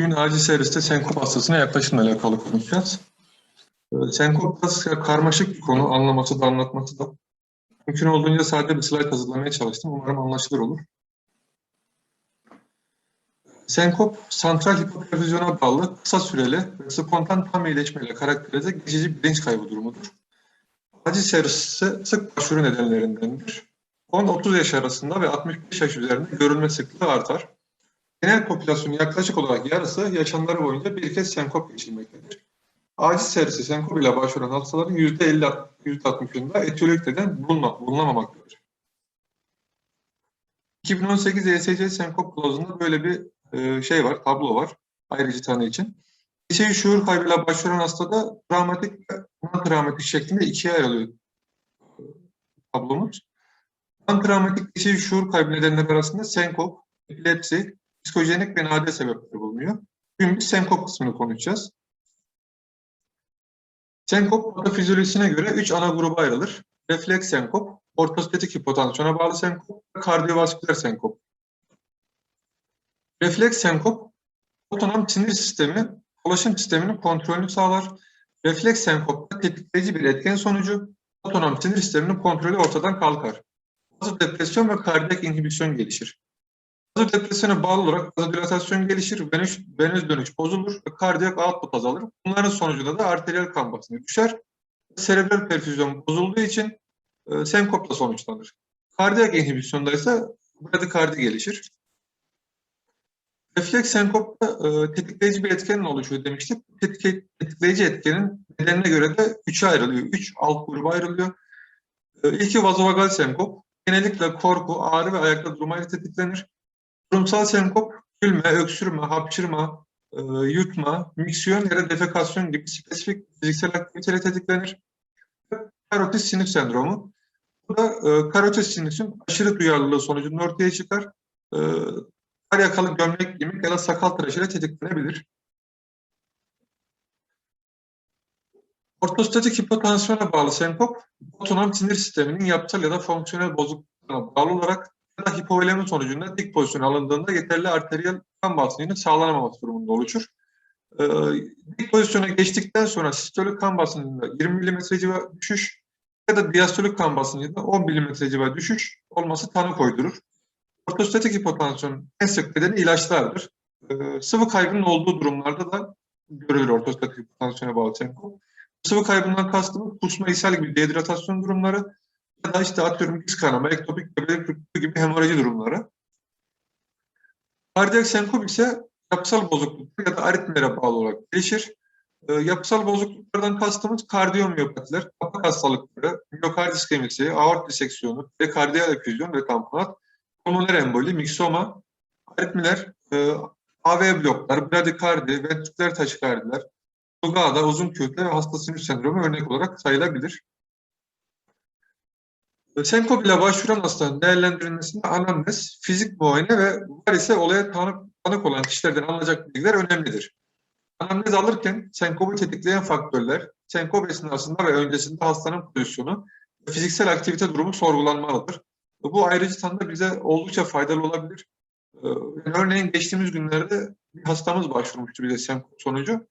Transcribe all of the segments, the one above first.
Bugün acil serviste senkop hastasına yaklaşımla alakalı konuşacağız. Ee, Senkop biraz karmaşık bir konu, anlaması da anlatması da. Mümkün olduğunca sade bir slide hazırlamaya çalıştım. Umarım anlaşılır olur. Senkop, santral hipoperfüzyona bağlı, kısa süreli ve spontan tam iyileşmeyle karakterize geçici bilinç kaybı durumudur. Acil servise sık başvuru nedenlerindendir. 10-30 yaş arasında ve 65 yaş üzerinde görülme sıklığı artar. Genel popülasyonun yaklaşık olarak yarısı yaşamları boyunca bir kez senkop geçirmektedir. Acil servise senkop ile başvuran hastaların %50 %60'ında etiyolojik neden bulunma, bulunamamaktadır. 2018 ESC senkop kılavuzunda böyle bir e, şey var, tablo var ayrıcı tanı için. Geçici şuur kaybıyla başvuran hastada travmatik ve non-travmatik şeklinde ikiye ayrılıyor e, tablomuz. Non-travmatik geçici şuur kaybı nedenleri arasında senkop, epilepsi, psikojenik ve nadir sebepleri bulunuyor. Bugün biz senkop kısmını konuşacağız. Senkop patofizyolojisine göre 3 ana gruba ayrılır. Refleks senkop, ortostatik hipotansiyona bağlı senkop ve kardiyovasküler senkop. Refleks senkop, otonom sinir sistemi, dolaşım sisteminin kontrolünü sağlar. Refleks senkopta tetikleyici bir etken sonucu otonom sinir sisteminin kontrolü ortadan kalkar. Vazodepresyon ve kardiyak inhibisyon gelişir. Vazodepresyona bağlı olarak vazodilatasyon gelişir, venöz, venöz dönüş bozulur ve kardiyak output azalır. Bunların sonucunda da arteriyel kan basıncı düşer. Serebral perfüzyon bozulduğu için e, senkopla sonuçlanır. Kardiyak inhibisyonda ise bradikardi gelişir. Refleks senkopta e, tetikleyici bir etkenin oluşuyor demiştik. Tetik, tetikleyici etkenin nedenine göre de üçe ayrılıyor. Üç alt gruba ayrılıyor. E, ilki vazovagal senkop. Genellikle korku, ağrı ve ayakta durmayla tetiklenir. Durumsal senkop, gülme, öksürme, hapşırma, e, yutma, miksiyon ya da defekasyon gibi spesifik fiziksel aktiviteyle tetiklenir. Karotis sinir sendromu. Bu da e, karotis sinüsün aşırı duyarlılığı sonucunda ortaya çıkar. E, kar yakalı gömlek giymek ya da sakal tıraşıyla tetiklenebilir. Ortostatik hipotansiyona bağlı senkop, otonom sinir sisteminin yapısal ya da fonksiyonel bozukluklarına bağlı olarak da hipovolemi sonucunda dik pozisyon alındığında yeterli arteriyel kan basıncının sağlanamaması durumunda oluşur. Ee, dik pozisyona geçtikten sonra sistolik kan basıncında 20 mm civarı düşüş ya da diastolik kan basıncında 10 mm civarı düşüş olması tanı koydurur. Ortostatik hipotansiyon en sık nedeni ilaçlardır. Ee, sıvı kaybının olduğu durumlarda da görülür ortostatik hipotansiyona bağlı senkop. Sıvı kaybından kastımız kusma, ishal gibi dehidratasyon durumları ya da işte atıyorum diz kanama, ektopik bebek gibi hemoroji durumları. Kardiyak senkop ise yapısal bozukluklar ya da aritmilere bağlı olarak gelişir. E, yapısal bozukluklardan kastımız kardiyomiyopatiler, kapak hastalıkları, miyokard iskemisi, aort diseksiyonu, kardiyal efüzyon ve tamponat, pulmoner emboli, miksoma, aritmiler, e, AV bloklar, bradikardi, ventriküler taşikardiler, Lugada, uzun kökle ve hasta sinir sendromu örnek olarak sayılabilir. Senkop ile başvuran hastanın değerlendirilmesinde anamnez, fizik muayene ve var ise olaya tanık, tanık olan kişilerden alınacak bilgiler önemlidir. Anamnez alırken senkopu tetikleyen faktörler, senkop esnasında ve öncesinde hastanın pozisyonu ve fiziksel aktivite durumu sorgulanmalıdır. Bu ayrıcı tanıda bize oldukça faydalı olabilir. Yani örneğin geçtiğimiz günlerde bir hastamız başvurmuştu bize senkop sonucu.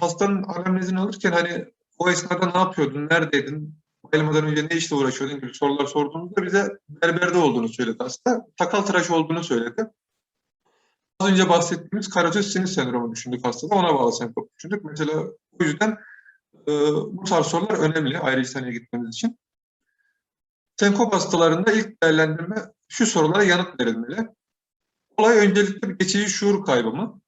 Hastanın anamnezini alırken hani o esnada ne yapıyordun, neredeydin, bayılmadan önce ne işle uğraşıyordun gibi sorular sorduğumuzda bize berberde olduğunu söyledi hasta. Takal tıraş olduğunu söyledi. Az önce bahsettiğimiz karotis sinir sendromu düşündük hastada. Ona bağlı senkop düşündük. Mesela o yüzden e, bu tarz sorular önemli ayrıca taneye gitmemiz için. Senkop hastalarında ilk değerlendirme şu sorulara yanıt verilmeli. Olay öncelikle bir geçici şuur kaybı mı?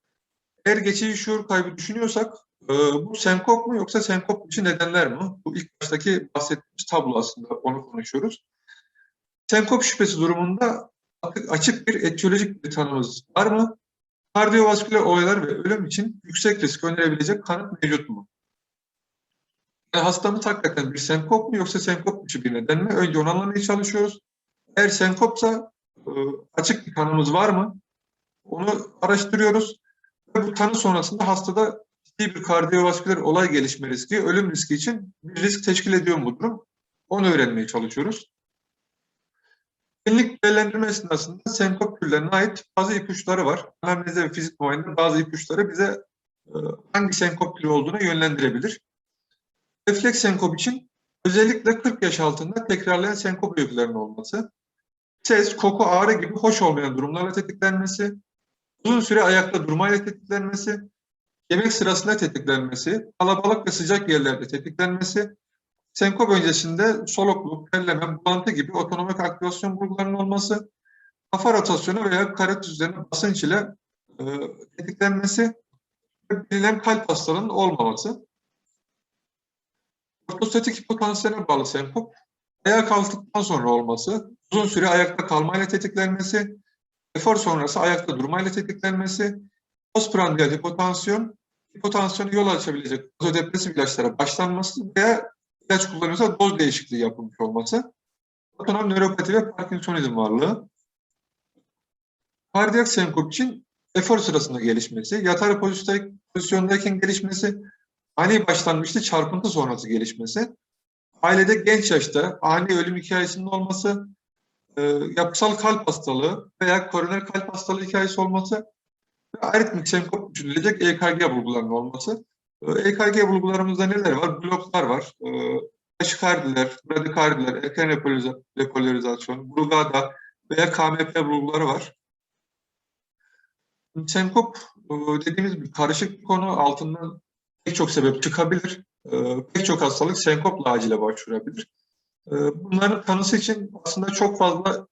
Eğer geçici şuur kaybı düşünüyorsak bu senkop mu yoksa senkop için nedenler mi? Bu ilk baştaki bahsettiğimiz tablo aslında onu konuşuyoruz. Senkop şüphesi durumunda açık bir etiyolojik bir tanımız var mı? Kardiyovasküler olaylar ve ölüm için yüksek risk önerebilecek kanıt mevcut mu? Yani hastamız hakikaten bir senkop mu yoksa senkop dışı bir neden mi? Önce onu anlamaya çalışıyoruz. Eğer senkopsa e, açık bir tanımız var mı? Onu araştırıyoruz. Ve bu tanı sonrasında hastada ciddi bir kardiyovasküler olay gelişme riski, ölüm riski için bir risk teşkil ediyor mu bu durum? Onu öğrenmeye çalışıyoruz. Klinik değerlendirme esnasında senkop türlerine ait bazı ipuçları var. Anamnezde ve fizik muayenede bazı ipuçları bize e, hangi senkop türü olduğuna yönlendirebilir. Refleks senkop için özellikle 40 yaş altında tekrarlayan senkop öykülerinin olması, ses, koku, ağrı gibi hoş olmayan durumlarla tetiklenmesi, uzun süre ayakta durmayla tetiklenmesi, yemek sırasında tetiklenmesi, kalabalık ve sıcak yerlerde tetiklenmesi, senkop öncesinde solukluk, terleme, bulantı gibi otonomik aktivasyon bulgularının olması, kafa rotasyonu veya karotis üzerine basınç ile e, tetiklenmesi ve bilinen kalp hastalığının olmaması. Ortostatik hipotansiyona bağlı senkop, ayağa kalktıktan sonra olması, uzun süre ayakta kalmayla tetiklenmesi, efor sonrası ayakta durmayla tetiklenmesi, postprandial hipotansiyon, hipotansiyonu yol açabilecek vazodepresif ilaçlara başlanması veya ilaç kullanıyorsa doz değişikliği yapılmış olması, otonom nöropati ve Parkinsonizm varlığı, kardiyak senkop için efor sırasında gelişmesi, yatar pozisyondayken gelişmesi, ani başlangıçta çarpıntı sonrası gelişmesi, ailede genç yaşta ani ölüm hikayesinin olması, e, yapısal kalp hastalığı veya koroner kalp hastalığı hikayesi olması aritmik senkop düşünülecek EKG bulgularının olması. E, EKG bulgularımızda neler var? Bloklar var, e, taşikardiler, bradikardiler, erken repolariza- repolarizasyon, Brugada veya KMP bulguları var. Senkop e, dediğimiz bir karışık bir konu altından pek çok sebep çıkabilir. E, pek çok hastalık senkopla acile başvurabilir. E, bunların tanısı için aslında çok fazla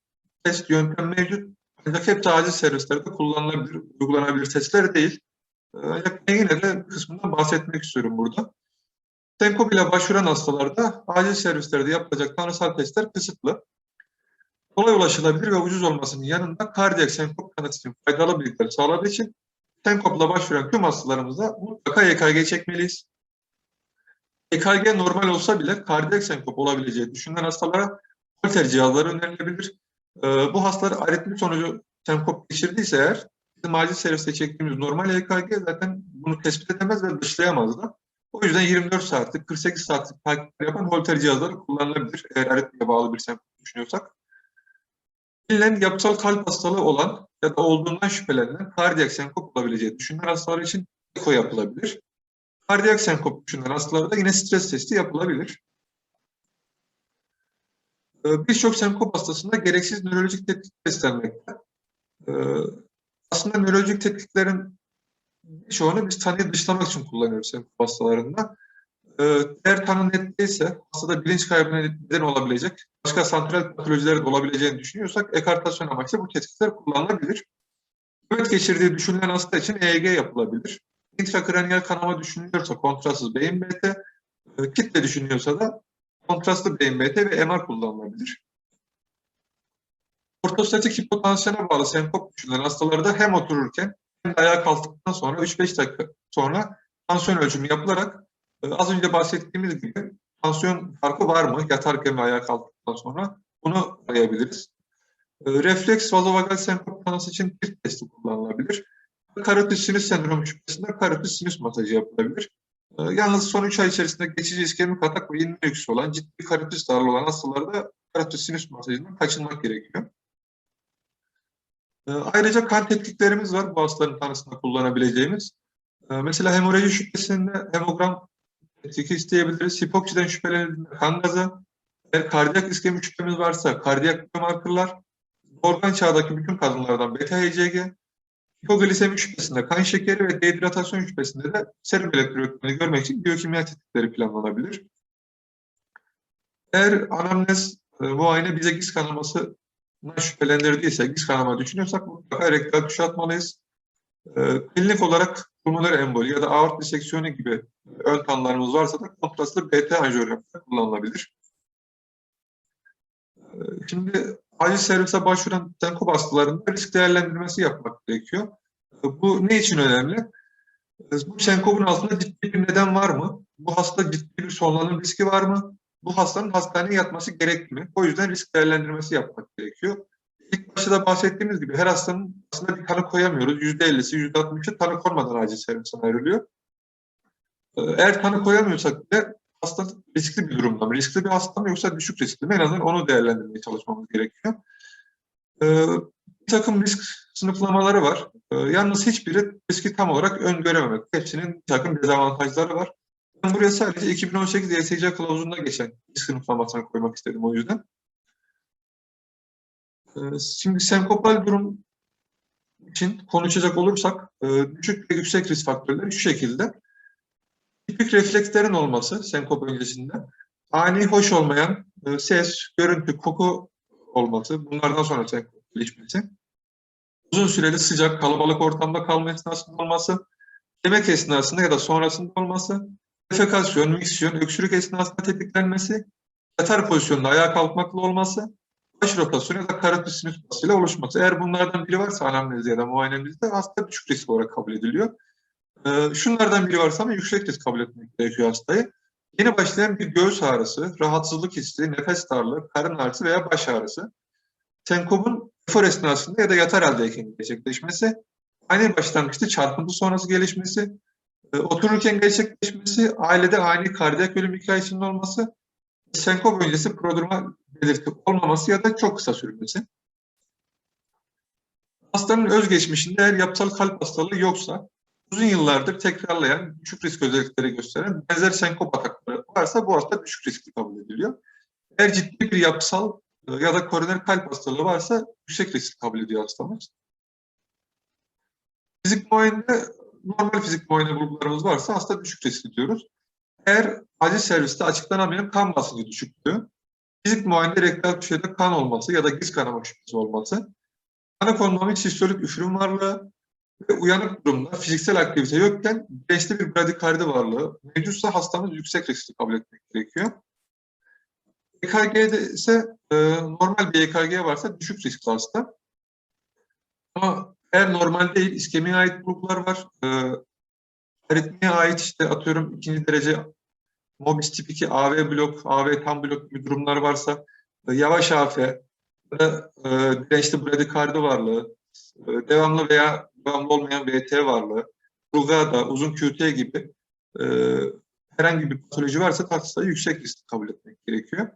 test yöntem mevcut. Ancak hep acil servislerde kullanılabilir, uygulanabilir testler değil. Ancak ben yine de kısmından bahsetmek istiyorum burada. Senkop ile başvuran hastalarda acil servislerde yapılacak tanısal testler kısıtlı. Kolay ulaşılabilir ve ucuz olmasının yanında kardiyak senkop tanısı için faydalı bilgiler sağladığı için senkopla başvuran tüm hastalarımızda mutlaka EKG çekmeliyiz. EKG normal olsa bile kardiyak senkop olabileceği düşünülen hastalara Holter cihazları önerilebilir. Ee, bu hastalar aritmi sonucu senkop geçirdiyse eğer bizim acil serviste çektiğimiz normal EKG zaten bunu tespit edemez ve dışlayamaz da. O yüzden 24 saatlik, 48 saatlik takipler yapan Holter cihazları kullanılabilir eğer aritmiye bağlı bir senkop düşünüyorsak. Bilinen yapısal kalp hastalığı olan ya da olduğundan şüphelenilen kardiyak senkop olabileceği düşünülen hastalar için eko yapılabilir. Kardiyak senkop düşünülen hastalarda yine stres testi yapılabilir. Ee, Birçok senkop hastasında gereksiz nörolojik tetkik istenmekte. Ee, Aslında nörolojik tetkiklerin birçoğunu biz tanıyı dışlamak için kullanıyoruz senkop hastalarında. Ee, Eğer tanı net değilse, hastada bilinç kaybına neden olabilecek, başka santral patolojiler olabileceğini düşünüyorsak ekartasyon amaçlı bu tetkikler kullanılabilir. Nöbet geçirdiği düşünülen hasta için EEG yapılabilir. İntrakraniyal kanama düşünülüyorsa kontrastsız beyin BT, e, kitle düşünüyorsa da kontrastlı beyin BT ve MR kullanılabilir. Ortostatik hipotansiyona bağlı senkop düşünülen hastalarda hem otururken hem de ayağa kalktıktan sonra 3-5 dakika sonra tansiyon ölçümü yapılarak e, az önce bahsettiğimiz gibi tansiyon farkı var mı yatarken ve ayağa kalktıktan sonra bunu arayabiliriz. E, Refleks vazovagal senkop tanısı için bir testi kullanılabilir. Karotis sinüs sendromu şüphesinde karotis sinüs masajı yapılabilir. E, Yalnız son 3 ay içerisinde geçici iskemik atak ve inme öyküsü olan ciddi karotis darlığı olan hastalarda karotis sinüs masajından kaçınmak gerekiyor. E, Ayrıca kan tetkiklerimiz var bu hastaların tanısında kullanabileceğimiz. E, Mesela hemorraji şüphesinde hemogram tetkiki isteyebiliriz. Hipoksiden şüphelenildiğinde kan gazı, eğer kardiyak iskemik şüphemiz varsa kardiyak biomarkerlar, organ çağdaki bütün kadınlardan beta HCG, hipoglisemik şüphesinde kan şekeri ve dehidratasyon şüphesinde de serum elektrolitlerini görmek için biyokimya tetkikleri planlanabilir. Eğer anamnez e, muayene bize giz kanaması şüphelendirdiyse, giz kanama düşünüyorsak mutlaka rektal tuşu atmalıyız. E, klinik olarak pulmoner emboli ya da aort diseksiyonu gibi ön tanılarımız varsa da kontrastlı BT anjiyografi kullanılabilir. E, Şimdi acil servise başvuran senkop hastalarında risk değerlendirmesi yapmak gerekiyor. E, Bu ne için önemli? E, Bu senkopun altında ciddi bir neden var mı? Bu hasta ciddi bir solunum riski var mı? Bu hastanın hastaneye yatması gerekli mi? O yüzden risk değerlendirmesi yapmak gerekiyor. İlk başta bahsettiğimiz gibi her hastanın aslında bir tanı koyamıyoruz. %50'si, %60'ı tanı konmadan acil servisten ayrılıyor. Ee, Eğer tanı koyamıyorsak bile hasta riskli bir durumda mı? Riskli bir hasta mı yoksa düşük riskli mi? En azından onu değerlendirmeye çalışmamız gerekiyor. Ee, bir takım risk sınıflamaları var. Ee, yalnız hiçbiri riski tam olarak öngörememek. Hepsinin bir takım dezavantajları var. Ben buraya sadece 2018 ESC kılavuzunda geçen risk sınıflamasını koymak istedim o yüzden. Ee, şimdi senkopal durum için konuşacak olursak e, düşük ve yüksek risk faktörleri şu şekilde. Tipik reflekslerin olması senkop öncesinde, ani hoş olmayan e, ses, görüntü, koku olması, bunlardan sonra senkop gelişmesi, uzun süreli sıcak, kalabalık ortamda kalma esnasında olması, yemek esnasında ya da sonrasında olması, defekasyon, miksiyon, öksürük esnasında tetiklenmesi, yatar pozisyonda ayağa kalkmakla olması, baş rotasyonu ya da karotis sinüs basıyla oluşması. Eğer bunlardan biri varsa anamnezde ya da muayenemizde hasta düşük risk olarak kabul ediliyor. Ee, şunlardan biri varsa ama yüksek risk kabul etmek gerekiyor hastayı. Yeni başlayan bir göğüs ağrısı, rahatsızlık hissi, nefes darlığı, karın ağrısı veya baş ağrısı. Senkopun efor esnasında ya da yatar haldeyken gerçekleşmesi, ani başlangıçta çarpıntı sonrası gelişmesi, e, otururken gerçekleşmesi, ailede ani kardiyak ölüm hikayesinin olması, senkop öncesi prodroma belirti olmaması ya da çok kısa sürmesi. Hastanın özgeçmişinde eğer yapısal kalp hastalığı yoksa, uzun yıllardır tekrarlayan, düşük risk özellikleri gösteren benzer senkop atakları varsa bu hasta düşük riskli kabul ediliyor. Eğer ciddi bir yapısal e, ya da koroner kalp hastalığı varsa yüksek riskli kabul ediyor hastamız. Fizik muayenede normal fizik muayene bulgularımız varsa hasta düşük riskli diyoruz. Eğer acil serviste açıklanamayan kan basıncı düşüklüğü, fizik muayenede rektal tüşede kan olması ya da giz kanama şüphesi olması, anakondomik sistolik üfürüm varlığı ve uyanık durumda fiziksel aktivite yokken bilinçli bir bradikardi varlığı mevcutsa hastamız yüksek riskli kabul etmek gerekiyor. EKG'de ise e, normal bir EKG varsa düşük riskli hasta. Ama eğer normal değil, iskemiye ait bulgular var. E, aritmiye ait işte atıyorum ikinci derece Mobis tip 2 AV blok, AV tam blok gibi durumlar varsa e, yavaş AF, e, dirençli bradikardi varlığı, devamlı veya devamlı olmayan VT varlığı, Brugada, uzun QT gibi e, herhangi bir patoloji varsa hastayı yüksek risk kabul etmek gerekiyor.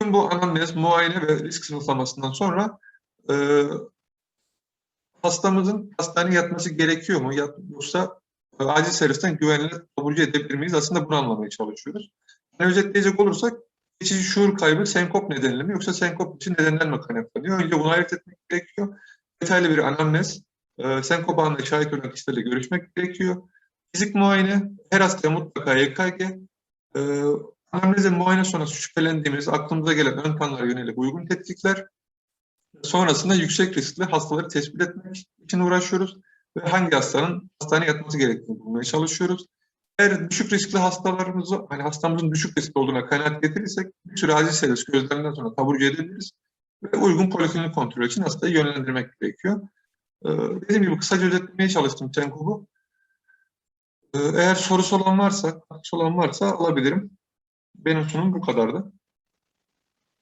Tüm bu anamnez, muayene ve risk sınıflamasından sonra e, hastamızın hastaneye yatması gerekiyor mu? Yoksa e, acil servisten güvenli taburcu edebilir miyiz? Aslında bunu anlamaya çalışıyoruz. Yani özetleyecek olursak geçici şuur kaybı senkop nedeniyle mi yoksa senkop için nedenden mi kaynaklanıyor? Önce bunu ayırt etmek gerekiyor. Detaylı bir anamnez, e, senkop anında şahit olan kişilerle görüşmek gerekiyor. Fizik muayene, her hastaya mutlaka YKG, e, anamnezin muayene sonrası şüphelendiğimiz aklımıza gelen ön kanlara yönelik uygun tetkikler, sonrasında yüksek riskli hastaları tespit etmek için uğraşıyoruz ve hangi hastanın hastaneye yatması gerektiğini bulmaya çalışıyoruz. Eğer düşük riskli hastalarımızı, hani hastamızın düşük riskli olduğuna kanaat getirirsek bir süre acil servis gözleminden sonra taburcu edebiliriz ve uygun poliklinik kontrol için hastayı yönlendirmek gerekiyor. Ee, dediğim gibi kısaca özetlemeye çalıştım Senkop'u. Ee, eğer sorusu olan varsa, katkısı olan varsa alabilirim. Benim sunum bu kadardı.